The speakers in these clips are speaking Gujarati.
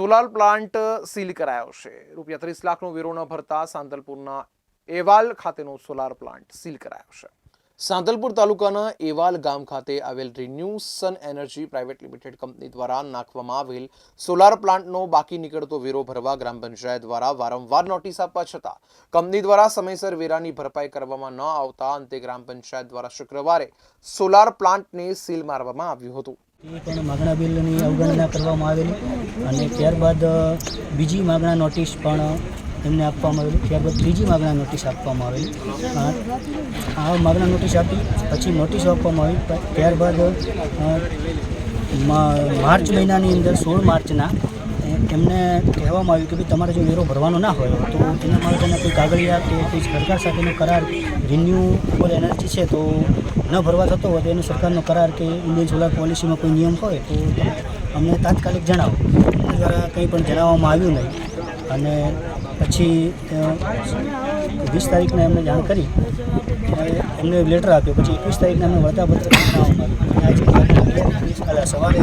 સોલાર પ્લાન્ટ સીલ કરાયો છે. રૂપિયા ત્રીસ લાખનો વેરો ન ભરતા સાંતલપુરના એવાલ ખાતેનો સોલાર પ્લાન્ટ સીલ કરાયો છે. સાંતલપુર તાલુકાના એવાલ ગામ ખાતે આવેલ ReNew Sun Energy Private Limited company દ્વારા નાખવામાં આવેલ સોલાર પ્લાન્ટનો બાકી નીકળતો વેરો ભરવા ગ્રામ પંચાયત દ્વારા વારંવાર નોટિસ આપવા છતાં કંપની દ્વારા સમયસર વેરાની ભરપાઈ કરવામાં ન આવતા અંતે ગ્રામ પંચાયત દ્વારા શુક્રવારે સોલાર પ્લાન્ટને સીલ મારવામાં આવ્યું હતું. અવગણના કરવામાં આવેલી. અને ત્યારબાદ બીજી માગણા નોટિસ પણ એમને આપવામાં આવેલી. ત્યારબાદ ત્રીજી માગણા નોટિસ આપવામાં આવેલી. આ માગણા નોટિસ આપી, પછી નોટિસ આપવામાં આવી. ત્યારબાદ માર્ચ મહિનાની અંદર સોળ માર્ચના એમને કહેવામાં આવ્યું કે ભાઈ તમારે જો વેરો ભરવાનો ના હોય, તો તેના માટે તમે કોઈ કાગળિયા કે કોઈ સરકાર સાથેનો કરાર રિન્યુએબલ એનર્જી છે, તો ન ભરવા થતો હોય, તો એનો સરકારનો કરાર કે ઇન્ડિયન સોલાર પોલિસીમાં કોઈ નિયમ હોય, તો અમને તાત્કાલિક જણાવો. દ્વારા કંઈ પણ જણાવવામાં આવ્યું નહીં. અને પછી વીસ તારીખને એમને જાણ કરી. એમને લેટર આપ્યો. પછી એકવીસ તારીખને એમને વળતા પત્ર આજે સવારે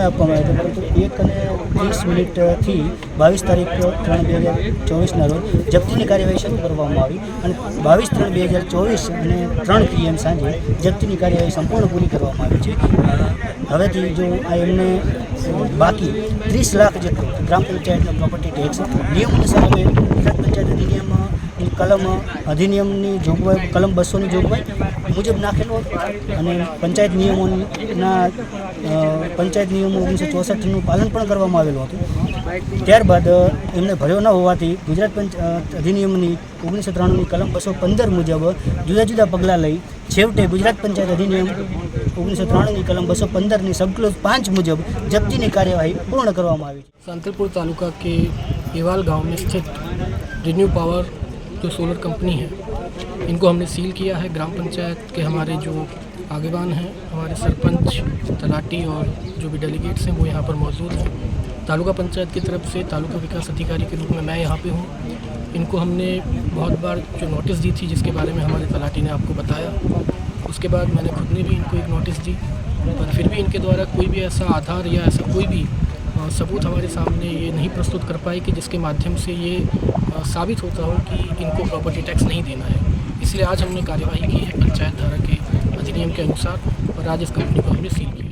સમય આપવામાં આવ્યો પરંતુ એક અને ત્રીસ મિનિટથી બાવીસ તારીખ ત્રણ બે હજાર ચોવીસના રોજ જપ્તીની કાર્યવાહી શરૂ કરવામાં આવી અને બાવીસ ત્રણ બે હજાર ચોવીસ અને ત્રણ પીએમ સાંજે જપ્તીની કાર્યવાહી સંપૂર્ણ પૂરી કરવામાં આવી છે. હવેથી જો આ એમને બાકી ત્રીસ લાખ જેટલો ગ્રામ પંચાયતનો પ્રોપર્ટી ટેક્સ નિયમોને સામે ગુજરાત પંચાયત અધિનિયમ કલમ અધિનિયમની જોગવાઈ, કલમ બસોની જોગવાઈ મુજબ નાખેલો અને પંચાયત નિયમોના પંચાયત નિયમો ઓગણીસો ચોસઠનું પાલન પણ કરવામાં આવેલું હતું. ત્યારબાદ એમને ભર્યો ન હોવાથી ગુજરાત પંચ અધિનિયમની ઓગણીસો ત્રાણુંની કલમ બસો પંદર મુજબ જુદા જુદા પગલાં લઈ છેવટે ગુજરાત પંચાયત અધિનિયમ ઓગણીસો ત્રાણુંની કલમ બસો પંદરની સબક્લોઝ પાંચ મુજબ જપ્તીની કાર્યવાહી પૂર્ણ કરવામાં આવી છે सांतलपुर तालुका के एवाल गांव में स्थित रिन्यू पावर जो सोलर कंपनी है इनको हमने सील किया है ग्राम पंचायत के हमारे जो आगेवान हैं। हमारे सरपंच, तलाटी और जो भी डेलीगेट्स हैं, वो यहाँ पर मौजूद हैं। तालुका पंचायत की तरफ़ से तालुका विकास अधिकारी के रूप में मैं यहाँ पे हूँ। इनको हमने बहुत बार जो नोटिस दी थी, जिसके बारे में हमारे तलाटी ने आपको बताया, उसके बाद मैंने खुद ने भी इनको एक नोटिस दी। पर फिर भी इनके द्वारा कोई भी ऐसा आधार या ऐसा कोई भी सबूत हमारे सामने ये नहीं प्रस्तुत कर पाए कि जिसके माध्यम से ये साबित होता हो कि इनको प्रॉपर्टी टैक्स नहीं देना है। इसलिए आज हमने कार्यवाही की है पंचायत धारा के अधिनियम के अनुसार और आज इस कंपनी को हमने सील किया